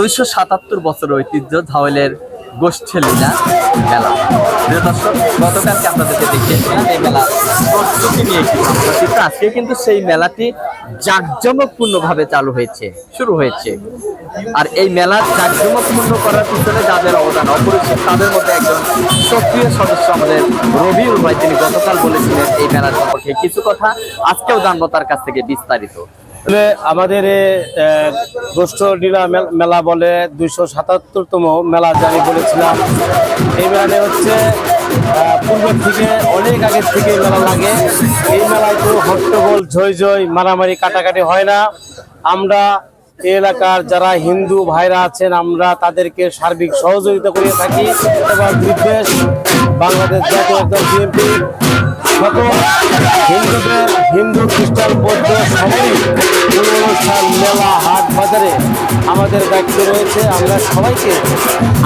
দুইশো সাতাত্তর বছর ঐতিহ্য ধাওয়ালের গোষ্ঠীলীলা মেলা। প্রিয় দর্শক, গতকালকে আপনাদেরকে দেখিয়েছিলাম এই মেলা প্রস্তুতি নিয়ে সংগঠিত আজকে কিন্তু সেই মেলাটি জাঁকজমকপূর্ণভাবে চালু হয়েছে, শুরু হয়েছে। আর এই মেলার জাঁকজমকপূর্ণ করার পিছনে যাদের অবদান অপরিচিত তাদের মধ্যে একজন সক্রিয় সদস্য আমাদের রবিউল ভাই, তিনি গতকাল বলেছিলেন এই মেলার সম্পর্কে কিছু কথা। আজকেও জানব তার কাছ থেকে বিস্তারিত। আমাদের গোষ্ঠ লীলা মেলা বলে দুইশো সাতাত্তরতম মেলা আমি বলেছিলাম এই মেলাটা হচ্ছে পূর্বের থেকে অনেক আগের থেকে মেলা লাগে। এই মেলায় তো হট্টগোল, ঝই ঝই, মারামারি, কাটাকাটি হয় না। আমরা এলাকার যারা হিন্দু ভাইরা আছেন, আমরা তাদেরকে সার্বিক সহযোগিতা করে থাকি। এবং বিদ্বেষ, বাংলাদেশ জাতীয় একদল বিএনপি, সকল হিন্দুদের, হিন্দু খ্রিস্টান আমাদের দায়িত্ব রয়েছে। আমরা সবাইকে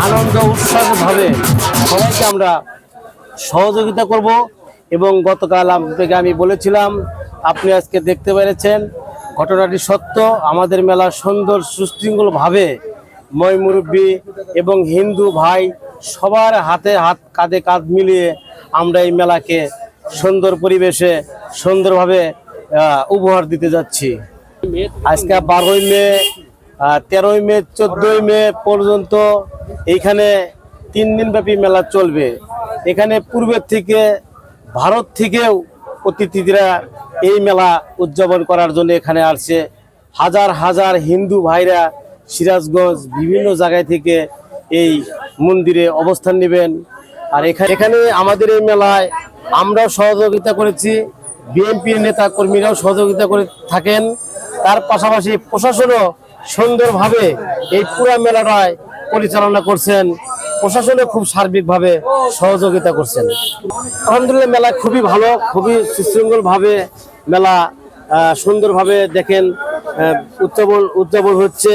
আনন্দ উৎসাহভাবে সবাইকে আমরা সহযোগিতা করব এবং গতকাল আপনাকে আমি বলেছিলাম, আপনি আজকে দেখতে পেরেছেন, ঘটনাটি সত্য। আমাদের মেলা সুন্দর সুশৃঙ্খলভাবে ময় মুরব্বী এবং হিন্দু ভাই সবার হাতে হাত কাঁধে কাঁধ মিলিয়ে আমরা এই মেলাকে সুন্দর পরিবেশে সুন্দরভাবে উপহার দিতে যাচ্ছি। আজকে বারোই মে তেরোই মে, চোদ্দই মে পর্যন্ত এইখানে তিন দিনব্যাপী মেলা চলবে। এখানে পূর্বের থেকে, ভারত থেকেও অতিথিরা এই মেলা উদযাপন করার জন্য এখানে আসছে। হাজার হাজার হিন্দু ভাইরা সিরাজগঞ্জ বিভিন্ন জায়গায় থেকে এই মন্দিরে অবস্থান নেবেন। আর এখানে এখানে আমাদের এই মেলায় আমরাও সহযোগিতা করেছি, বিএনপির নেতা কর্মীরাও সহযোগিতা করে থাকেন। তার পাশাপাশি প্রশাসনও সুন্দরভাবে এই পুরা মেলাটায় পরিচালনা করছেন, প্রশাসনে খুব সার্বিকভাবে সহযোগিতা করছেন। আলহামদুলিল্লাহ, মেলা খুবই ভালো, খুবই সুশৃঙ্খল ভাবে মেলা সুন্দরভাবে দেখেন উদযাপন উদযাপন হচ্ছে।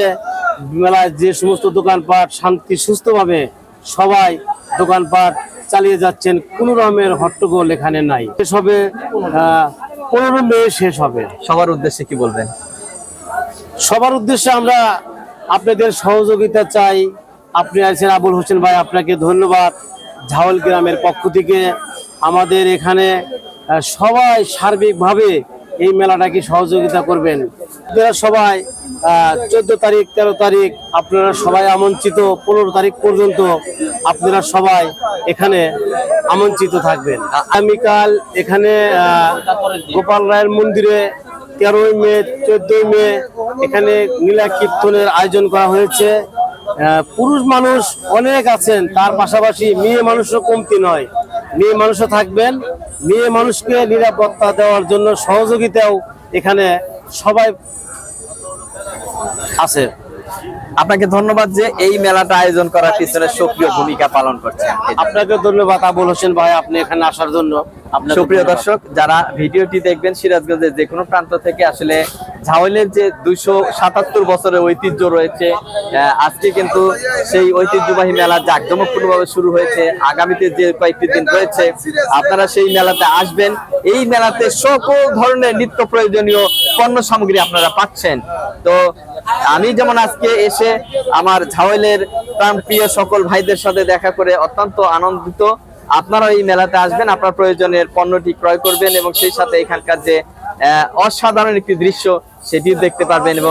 মেলায় যে সমস্ত দোকানপাট শান্তি, সুস্থভাবে সবাই দোকানপাট চালিয়ে যাচ্ছেন। কোনো রকমের হট্টগোল এখানে নাই। হবে পনেরো মে শেষ হবে। সবার উদ্দেশ্যে কি বলবেন? সবার উদ্দেশ্যে আমরা আপনাদের সহযোগিতা চাই। আপনি আছেন আবুল হোসেন ভাই, আপনাকে ধন্যবাদ। ঝাউল গ্রামের পক্ষ থেকে আমাদের এখানে সবাই সার্বিকভাবে এই মেলাটাকে সহযোগিতা করবেন। আপনারা সবাই চোদ্দ তারিখ, তেরো তারিখ, আপনারা সবাই আমন্ত্রিত, পনেরো তারিখ পর্যন্ত আপনারা সবাই এখানে আমন্ত্রিত থাকবেন। আগামীকাল এখানে গোপাল রায়ের মন্দিরে তেরোই মে চোদ্দই মে এখানে নীলা কীর্তনের আয়োজন করা হয়েছে। পুরুষ মানুষ অনেক আছেন তার পাশাপাশি মেয়ে মানুষও কমতি নয়। মেয়ে মানুষও থাকবেন। মেয়ে মানুষকে নিরাপত্তা দেওয়ার জন্য সহযোগিতাও এখানে সবাই আছে। আপনাকে ধন্যবাদ যে এই মেলাটা আয়োজন করার পিছনে সক্রিয় ভূমিকা পালন করছে আপনাকে ধন্যবাদ আবুল হোসেন ভাই আপনি এখানে আসার জন্য। সুপ্রিয়। দর্শক যারা ভিডিওটি দেখবেন সিরাজগঞ্জের যে কোনো প্রান্ত থেকে আসলে ঝাউলের যে দুইশো সাতাত্তর বছরের ঐতিহ্য রয়েছে আজকে কিন্তু সেই ঐতিহ্যবাহী মেলা জাঁকজমকপূর্ণভাবে শুরু হয়েছে। আগামীতে যে কয়েকটি দিন রয়েছে আপনারা সেই মেলাতে আসবেন। এই মেলাতে সকল ধরনের নিত্য প্রয়োজনীয় পণ্য সামগ্রী আপনারা পাচ্ছেন। তো আমি যেমন আজকে এসে আমার ঝাউলের প্রাণপ্রিয় সকল ভাইদের সাথে দেখা করে অত্যন্ত আনন্দিত। আপনারা এই মেলাতে আসবেন, আপনার প্রয়োজনের পণ্যটি ক্রয় করবেন এবং সেই সাথে এখানকার যে অসাধারণ একটি দৃশ্য সেটিও দেখতে পারবেন এবং